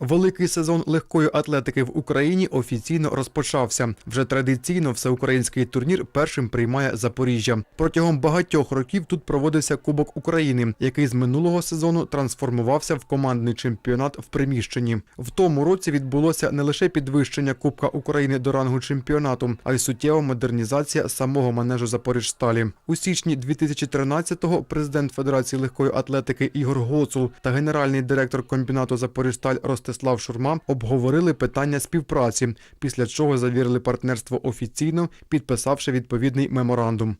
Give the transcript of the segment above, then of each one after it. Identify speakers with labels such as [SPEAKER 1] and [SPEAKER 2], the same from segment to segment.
[SPEAKER 1] Великий сезон легкої атлетики в Україні офіційно розпочався. Вже традиційно всеукраїнський турнір першим приймає Запоріжжя. Протягом багатьох років тут проводився Кубок України, який з минулого сезону трансформувався в командний чемпіонат в приміщенні. В тому році відбулося не лише підвищення Кубка України до рангу чемпіонату, а й суттєва модернізація самого манежу Запоріжсталі. У січні 2013-го президент Федерації легкої атлетики Ігор Гоцул та генеральний директор комбінату Запоріжсталь Ростислав Шурма обговорили питання співпраці, після чого завірили партнерство офіційно, підписавши відповідний меморандум.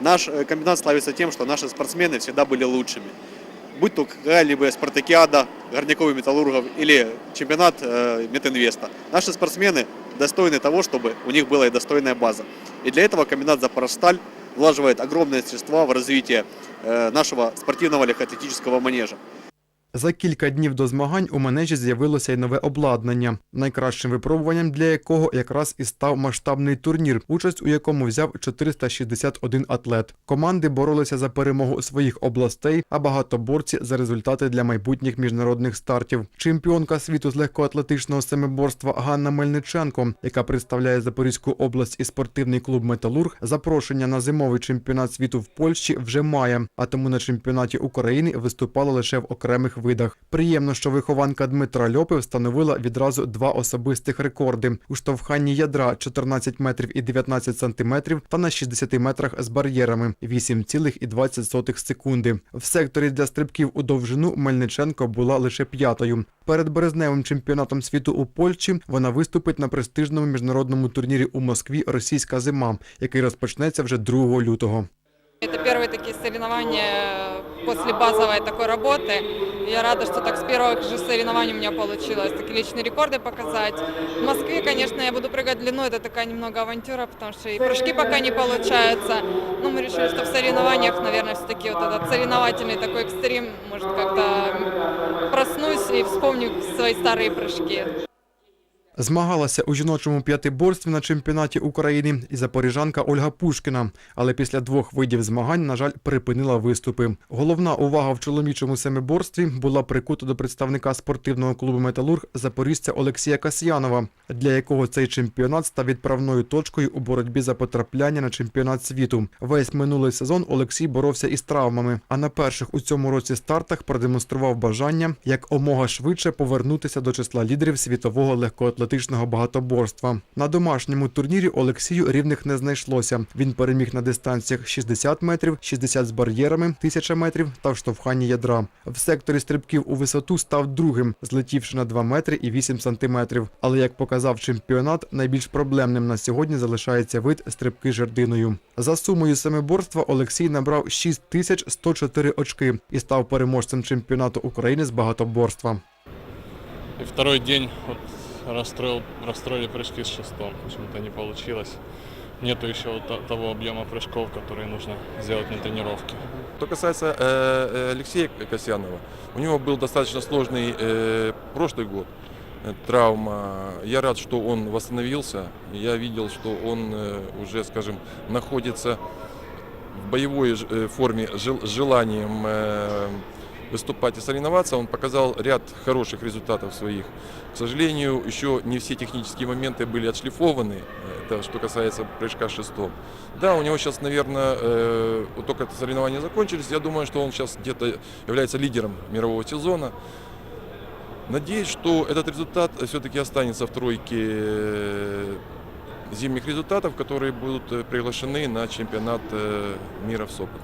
[SPEAKER 2] Наш э, комбинат славится тем, что наши спортсмены всегда были лучшими. Будь то какая-либо спартакиада горняков и металлургов или чемпионат э, Метинвеста. Наши спортсмены достойны того, чтобы у них была и достойная база. И для этого комбинат Запорожсталь влаживает огромные средства в развитие э, нашего спортивного легкоатлетического манежа.
[SPEAKER 1] За кілька днів до змагань у манежі з'явилося й нове обладнання, найкращим випробуванням для якого якраз і став масштабний турнір, участь у якому взяв 461 атлет. Команди боролися за перемогу своїх областей, а багатоборці за результати для майбутніх міжнародних стартів. Чемпіонка світу з легкоатлетичного семиборства Ганна Мельниченко, яка представляє Запорізьку область і спортивний клуб Металург, запрошення на зимовий чемпіонат світу в Польщі вже має, а тому на чемпіонаті України виступала лише в окремих видах. Приємно, що вихованка Дмитра Льопи встановила відразу два особистих рекорди у штовханні ядра 14 метрів і 19 сантиметрів та на 60 метрах з бар'єрами 8,20 секунди. В секторі для стрибків у довжину Мельниченко була лише п'ятою. Перед березневим чемпіонатом світу у Польщі вона виступить на престижному міжнародному турнірі у Москві Російська зима, який розпочнеться вже 2 лютого.
[SPEAKER 3] Это первые такие соревнования после базовой такой работы. Я рада, что так с первых же соревнований у меня получилось такие личные рекорды показать. В Москве, конечно, я буду прыгать длину, это такая немного авантюра, потому что и прыжки пока не получаются. Но мы решили, что в соревнованиях, наверное, все-таки вот этот соревновательный такой экстрим, может, как-то проснусь и вспомню свои старые прыжки.
[SPEAKER 1] Змагалася у жіночому п'ятиборстві на чемпіонаті України і запоріжанка Ольга Пушкіна, але після двох видів змагань, на жаль, припинила виступи. Головна увага в чоловічому семиборстві була прикута до представника спортивного клубу Металург запорізця Олексія Касьянова, для якого цей чемпіонат став відправною точкою у боротьбі за потрапляння на чемпіонат світу. Весь минулий сезон Олексій боровся із травмами, а на перших у цьому році стартах продемонстрував бажання як омога швидше повернутися до числа лідерів світового легкоатлетичного багатоборства. На домашньому турнірі Олексію рівних не знайшлося. Він переміг на дистанціях 60 метрів, 60 з бар'єрами, 1000 метрів та в штовханні ядра. В секторі стрибків у висоту став другим, злетівши на 2 метри і 8 сантиметрів. Але як показав чемпіонат, найбільш проблемним на сьогодні залишається вид стрибки жердиною. За сумою семиборства Олексій набрав 6104 очки і став переможцем чемпіонату України з багатоборства.
[SPEAKER 4] И второй день расстроил, расстроили прыжки с шестом. Почему-то не получилось. Нету еще вот то- того объема прыжков, которые нужно сделать на тренировке.
[SPEAKER 5] Что касается э, э, Алексея Касьянова, у него был достаточно сложный э, прошлый год, э, травма. Я рад, что он восстановился. Я видел, что он э, уже, скажем, находится в боевой форме с желанием выступать и соревноваться. Он показал ряд хороших результатов своих. К сожалению, еще не все технические моменты были отшлифованы. э, Это что касается прыжка шестом. Да, у него сейчас, наверное, э, вот только соревнования закончились. Я думаю, что он сейчас где-то является лидером мирового сезона. Надеюсь, что этот результат все-таки останется в тройке э, зимних результатов, которые будут э, приглашены на чемпионат мира в Сопот.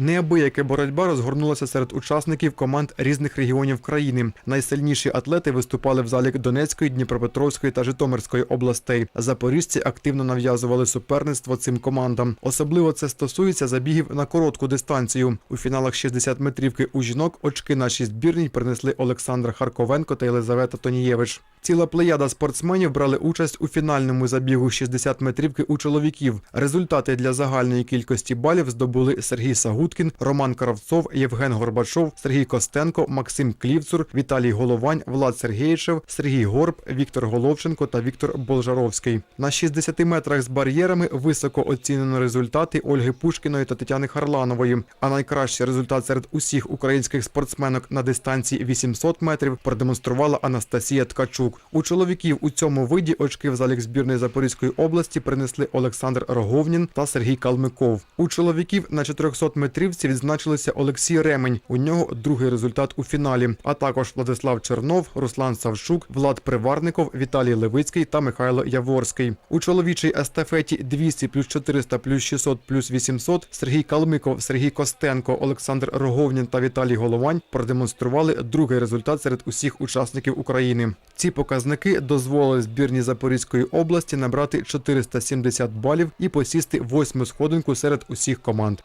[SPEAKER 1] Неабияка боротьба розгорнулася серед учасників команд різних регіонів країни. Найсильніші атлети виступали в залі Донецької, Дніпропетровської та Житомирської областей. Запоріжці активно нав'язували суперництво цим командам. Особливо це стосується забігів на коротку дистанцію. У фіналах 60 метрівки у жінок очки нашій збірній принесли Олександра Харковенко та Єлизавета Тонієвич. Ціла плеяда спортсменів брали участь у фінальному забігу 60 метрівки у чоловіків. Результати для загальної кількості балів здобули Сергій Сагут Дудкін, Роман Кравцов, Євген Горбачов, Сергій Костенко, Максим Клівцур, Віталій Головань, Влад Сергійчев, Сергій Горб, Віктор Головченко та Віктор Болжаровський. На 60 метрах з бар'єрами високо оцінено результати Ольги Пушкіної та Тетяни Харланової. А найкращий результат серед усіх українських спортсменок на дистанції 800 метрів продемонструвала Анастасія Ткачук. У чоловіків у цьому виді очки в залік збірної Запорізької області принесли Олександр Роговнін та Сергій Калмиков. У чоловіків на 400 метрівці відзначилися Олексій Ремень. У нього другий результат у фіналі. А також Владислав Чернов, Руслан Савчук, Влад Приварников, Віталій Левицький та Михайло Яворський. У чоловічій естафеті 200 плюс 400 плюс 600 плюс 800 Сергій Калмиков, Сергій Костенко, Олександр Роговнін та Віталій Головань продемонстрували другий результат серед усіх учасників України. Ці показники дозволили збірній Запорізької області набрати 470 балів і посісти восьму сходинку серед усіх команд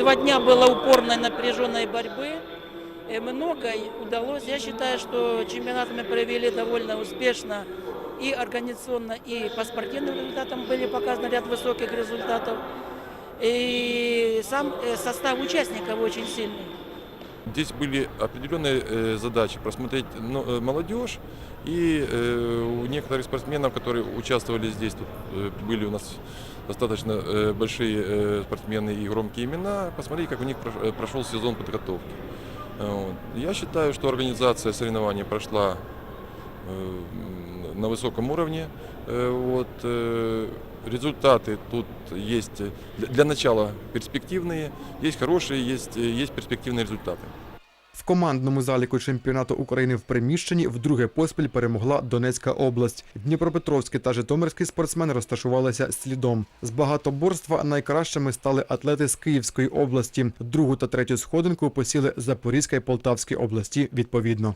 [SPEAKER 6] Два дня было упорной напряженной борьбы. И многое удалось. Я считаю, что чемпионат мы провели довольно успешно и организационно, и по спортивным результатам были показаны ряд высоких результатов. И сам э, состав участников очень сильный.
[SPEAKER 5] Здесь были определенные э, задачи просмотреть ну, э, молодежь и э, у некоторых спортсменов, которые участвовали здесь, тут э, были у нас достаточно э, большие э, спортсмены и громкие имена, посмотреть, как у них прош- э, прошел сезон подготовки. Э, вот. Я считаю, что организация соревнований прошла э, на высоком уровне. Э, Вот, э, результаты тут есть э, для, для начала перспективные, есть хорошие, есть, э, есть перспективные результаты.
[SPEAKER 1] В командному заліку чемпіонату України в приміщенні вдруге поспіль перемогла Донецька область. Дніпропетровський та Житомирський спортсмени розташувалися слідом. З багатоборства найкращими стали атлети з Київської області. Другу та третю сходинку посіли Запорізька і Полтавській області відповідно.